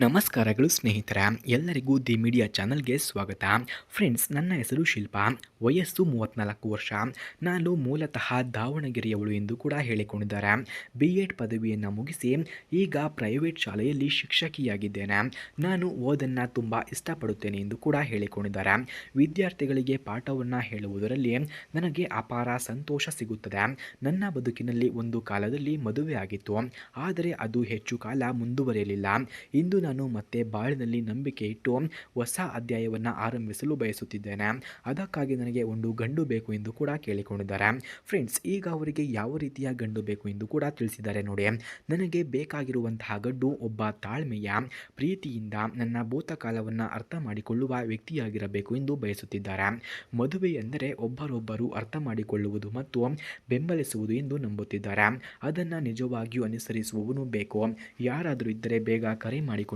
ನಮಸ್ಕಾರಗಳು ಸ್ನೇಹಿತರ, ಎಲ್ಲರಿಗೂ ದಿ ಮೀಡಿಯಾ ಚಾನಲ್ಗೆ ಸ್ವಾಗತ. ಫ್ರೆಂಡ್ಸ್, ನನ್ನ ಹೆಸರು ಶಿಲ್ಪಾ. ವಯಸ್ಸು ಮೂವತ್ತ್ನಾಲ್ಕು ವರ್ಷ. ನಾನು ಮೂಲತಃ ದಾವಣಗೆರೆಯವಳು ಎಂದು ಕೂಡ ಹೇಳಿಕೊಂಡಿದ್ದಾರೆ. ಬಿ ಎಡ್ ಪದವಿಯನ್ನು ಮುಗಿಸಿ ಈಗ ಪ್ರೈವೇಟ್ ಶಾಲೆಯಲ್ಲಿ ಶಿಕ್ಷಕಿಯಾಗಿದ್ದೇನೆ. ನಾನು ಓದನ್ನು ತುಂಬ ಇಷ್ಟಪಡುತ್ತೇನೆ ಎಂದು ಕೂಡ ಹೇಳಿಕೊಂಡಿದ್ದಾರೆ. ವಿದ್ಯಾರ್ಥಿಗಳಿಗೆ ಪಾಠವನ್ನು ಹೇಳುವುದರಲ್ಲಿ ನನಗೆ ಅಪಾರ ಸಂತೋಷ ಸಿಗುತ್ತದೆ. ನನ್ನ ಬದುಕಿನಲ್ಲಿ ಒಂದು ಕಾಲದಲ್ಲಿ ಮದುವೆ ಆಗಿತ್ತು ಆದರೆ ಅದು ಹೆಚ್ಚು ಕಾಲ ಮುಂದುವರಿಯಲಿಲ್ಲ. ಇಂದು ನಾನು ಮತ್ತೆ ಬಾಳಿನಲ್ಲಿ ನಂಬಿಕೆ ಇಟ್ಟು ಹೊಸ ಅಧ್ಯಾಯವನ್ನು ಆರಂಭಿಸಲು ಬಯಸುತ್ತಿದ್ದೇನೆ. ಅದಕ್ಕಾಗಿ ನನಗೆ ಒಂದು ಗಂಡು ಬೇಕು ಎಂದು ಕೂಡ ಕೇಳಿಕೊಂಡಿದ್ದಾರೆ. ಫ್ರೆಂಡ್ಸ್ ಈಗ ಅವರಿಗೆ ಯಾವ ರೀತಿಯ ಗಂಡು ಬೇಕು ಎಂದು ಕೂಡ ತಿಳಿಸಿದ್ದಾರೆ ನೋಡಿ. ನನಗೆ ಬೇಕಾಗಿರುವಂತಹ ಗಂಡು ಒಬ್ಬ ತಾಳ್ಮೆಯ ಪ್ರೀತಿಯಿಂದ ನನ್ನ ಭೂತಕಾಲವನ್ನು ಅರ್ಥ ಮಾಡಿಕೊಳ್ಳುವ ವ್ಯಕ್ತಿಯಾಗಿರಬೇಕು ಎಂದು ಬಯಸುತ್ತಿದ್ದಾರೆ. ಮದುವೆ ಎಂದರೆ ಒಬ್ಬರೊಬ್ಬರು ಅರ್ಥ ಮಾಡಿಕೊಳ್ಳುವುದು ಮತ್ತು ಬೆಂಬಲಿಸುವುದು ಎಂದು ನಂಬುತ್ತಿದ್ದಾರೆ. ಅದನ್ನು ನಿಜವಾಗಿಯೂ ಅನುಸರಿಸುವವನು ಬೇಕು. ಯಾರಾದರೂ ಇದ್ದರೆ ಬೇಗ ಕರೆ ಮಾಡಿಕೊಂಡು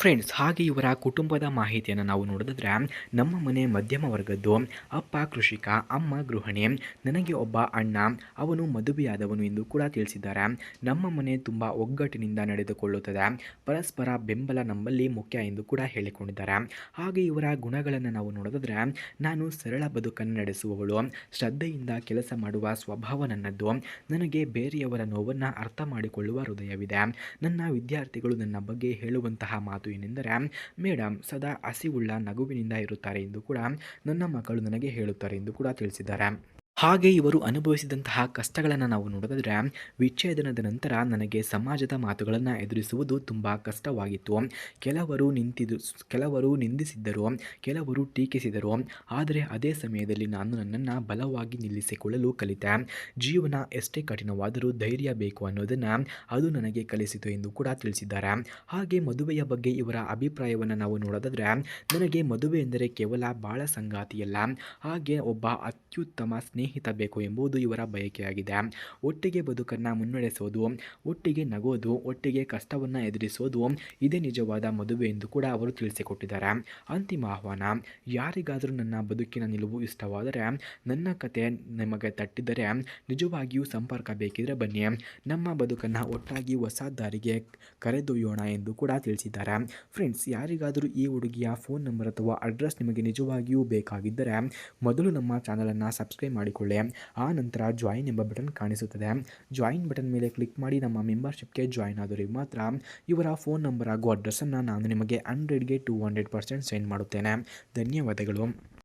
ಫ್ರೆಂಡ್ಸ್ ಹಾಗೆ ಇವರ ಕುಟುಂಬದ ಮಾಹಿತಿಯನ್ನು ನಾವು ನೋಡಿದ್ರೆ ನಮ್ಮ ಮನೆ ಮಧ್ಯಮ ವರ್ಗದ್ದು ಅಪ್ಪ ಕೃಷಿಕ, ಅಮ್ಮ ಗೃಹಿಣಿ, ನನಗೆ ಒಬ್ಬ ಅಣ್ಣ, ಅವನು ಮದುವೆಯಾದವನು ಎಂದು ಕೂಡ ತಿಳಿಸಿದ್ದಾರೆ. ನಮ್ಮ ಮನೆ ತುಂಬ ಒಗ್ಗಟ್ಟಿನಿಂದ ನಡೆದುಕೊಳ್ಳುತ್ತದೆ. ಪರಸ್ಪರ ಬೆಂಬಲ ನಮ್ಮಲ್ಲಿ ಮುಖ್ಯ ಎಂದು ಕೂಡ ಹೇಳಿಕೊಂಡಿದ್ದಾರೆ. ಹಾಗೆ ಇವರ ಗುಣಗಳನ್ನು ನಾವು ನೋಡಿದ್ರೆ ನಾನು ಸರಳ ಬದುಕನ್ನು ನಡೆಸುವವಳು. ಶ್ರದ್ಧೆಯಿಂದ ಕೆಲಸ ಮಾಡುವ ಸ್ವಭಾವ ನನ್ನದ್ದು. ನನಗೆ ಬೇರೆಯವರ ನೋವನ್ನು ಅರ್ಥ ಮಾಡಿಕೊಳ್ಳುವ ಹೃದಯವಿದೆ. ನನ್ನ ವಿದ್ಯಾರ್ಥಿಗಳು ನನ್ನ ಬಗ್ಗೆ ಹೇಳುವಂತಹ ಮಾತು ಏನೆಂದರೆ ಮೇಡಮ್ ಸದಾ ಹಸಿವುಳ್ಳ ನಗುವಿನಿಂದ ಇರುತ್ತಾರೆ ಎಂದು ಕೂಡ ನನ್ನ ಮಕ್ಕಳು ನನಗೆ ಹೇಳುತ್ತಾರೆ ಎಂದು ಕೂಡ ತಿಳಿಸಿದ್ದಾರೆ. ಹಾಗೆ ಇವರು ಅನುಭವಿಸಿದಂತಹ ಕಷ್ಟಗಳನ್ನು ನಾವು ನೋಡಿದ್ರೆ ವಿಚ್ಛೇದನದ ನಂತರ ನನಗೆ ಸಮಾಜದ ಮಾತುಗಳನ್ನು ಎದುರಿಸುವುದು ತುಂಬ ಕಷ್ಟವಾಗಿತ್ತು. ಕೆಲವರು ನಿಂತಿದ್ದು ಕೆಲವರು ನಿಂದಿಸಿದ್ದರು, ಕೆಲವರು ಟೀಕಿಸಿದರು. ಆದರೆ ಅದೇ ಸಮಯದಲ್ಲಿ ನಾನು ನನ್ನನ್ನು ಬಲವಾಗಿ ನಿಲ್ಲಿಸಿಕೊಳ್ಳಲು ಕಲಿತೆ. ಜೀವನ ಎಷ್ಟೇ ಕಠಿಣವಾದರೂ ಧೈರ್ಯ ಬೇಕು ಅನ್ನೋದನ್ನು ಅದು ನನಗೆ ಕಲಿಸಿತು ಎಂದು ಕೂಡ ತಿಳಿಸಿದ್ದಾರೆ. ಹಾಗೆ ಮದುವೆಯ ಬಗ್ಗೆ ಇವರ ಅಭಿಪ್ರಾಯವನ್ನು ನಾವು ನೋಡೋದಾದರೆ, ನನಗೆ ಮದುವೆ ಎಂದರೆ ಕೇವಲ ಬಾಳ ಸಂಗಾತಿಯಲ್ಲ. ಹಾಗೆ ಒಬ್ಬ ಅತ್ಯುತ್ತಮ ಸ್ನೇಹಿತ ಬೇಕು ಎಂಬುದು ಇವರ ಬಯಕೆಯಾಗಿದೆ. ಒಟ್ಟಿಗೆ ಬದುಕನ್ನು ಮುನ್ನಡೆಸೋದು, ಒಟ್ಟಿಗೆ ನಗೋದು, ಒಟ್ಟಿಗೆ ಕಷ್ಟವನ್ನು ಎದುರಿಸೋದು ಇದೇ ನಿಜವಾದ ಮದುವೆ ಎಂದು ಕೂಡ ಅವರು ತಿಳಿಸಿಕೊಟ್ಟಿದ್ದಾರೆ. ಅಂತಿಮ ಆಹ್ವಾನ, ಯಾರಿಗಾದರೂ ನನ್ನ ಬದುಕಿನ ನಿಲುವು ಇಷ್ಟವಾದರೆ ನನ್ನ ಕತೆ ನಿಮಗೆ ತಟ್ಟಿದರೆ ನಿಜವಾಗಿಯೂ ಸಂಪರ್ಕ ಬೇಕಿದ್ರೆ ಬನ್ನಿ. ನಮ್ಮ ಬದುಕನ್ನು ಒಟ್ಟಾಗಿ ಹೊಸ ದಾರಿಗೆ ಕರೆದೊಯ್ಯೋಣ ಎಂದು ಕೂಡ ತಿಳಿಸಿದ್ದಾರೆ. ಫ್ರೆಂಡ್ಸ್, ಯಾರಿಗಾದರೂ ಈ ಹುಡುಗಿಯ ಫೋನ್ ನಂಬರ್ ಅಥವಾ ಅಡ್ರೆಸ್ ನಿಮಗೆ ನಿಜವಾಗಿಯೂ ಬೇಕಾಗಿದ್ದರೆ ಮೊದಲು ನಮ್ಮ ಚಾನಲನ್ನು ಸಬ್ಸ್ಕ್ರೈಬ್ ಮಾಡಿಕೊಳ್ಳಿ. ಆ ನಂತರ ಜಾಯಿನ್ ಎಂಬ ಬಟನ್ ಕಾಣಿಸುತ್ತದೆ. ಜಾಯಿನ್ ಬಟನ್ ಮೇಲೆ ಕ್ಲಿಕ್ ಮಾಡಿ ನಮ್ಮ ಮೆಂಬರ್ಶಿಪ್ಗೆ ಜಾಯಿನ್ ಆದವರಿಗೆ ಮಾತ್ರ ಇವರ ಫೋನ್ ನಂಬರ್ ಹಾಗೂ ಅಡ್ರೆಸ್ಸನ್ನು ನಾನು ನಿಮಗೆ ಹಂಡ್ರೆಡ್ಗೆ ಟು ಹಂಡ್ರೆಡ್ ಪರ್ಸೆಂಟ್ ಸೆಂಡ್ ಮಾಡುತ್ತೇನೆ. ಧನ್ಯವಾದಗಳು.